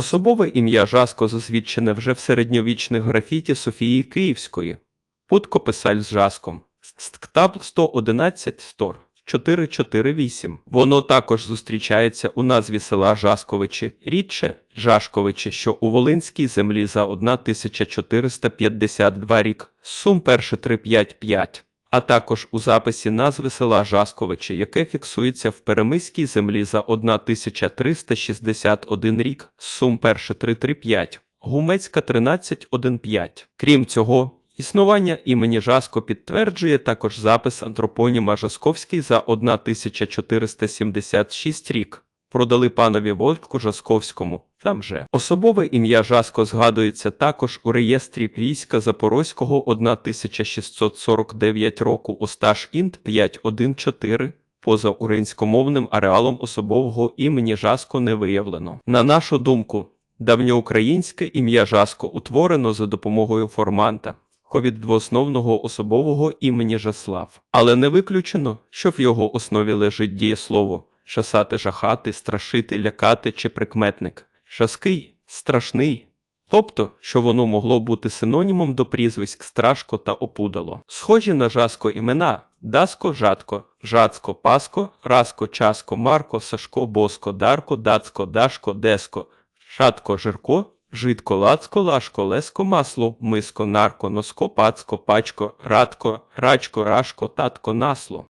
Особове ім'я Жаско засвідчене вже в середньовічних графіті Софії Київської. Путко писаль з Жаском. Стктабл 111 стор. 448. Воно також зустрічається у назві села Жасковичі, рідше Жашковичі, що у Волинській землі за 1452 рік, сум 1355, а також у записі назви села Жасковичі, яке фіксується в Перемиській землі за 1361 рік, сум 1335, Гумецька 1315. Крім цього, Існування імені Жаско підтверджує також запис антропоніма Жасковський за 1476 рік. Продали панові Вольтку Жасковському. Там же особове ім'я Жаско згадується також у реєстрі війська Запорозького 1649 року Осташ Інт 514. Поза українськомовним ареалом особового імені Жаско не виявлено. На нашу думку, давньоукраїнське ім'я Жаско утворено за допомогою форманта від двоосновного особового імені Жаслав. Але не виключено, що в його основі лежить дієслово шасати, жахати, страшити, лякати чи прикметник, шаский, страшний. Тобто, що воно могло бути синонімом до прізвиськ страшко та опудало. Схожі на жаско імена Даско, Жадко, Жацко, Паско, Раско, Часко, Марко, Сашко, Боско, Дарко, Дацко, Дашко, Деско, Шатко, Жирко, Житко, лацко, лашко, леско, масло, миско, нарко, носко, пацко, пачко, радко, рачко, рашко, татко, насло.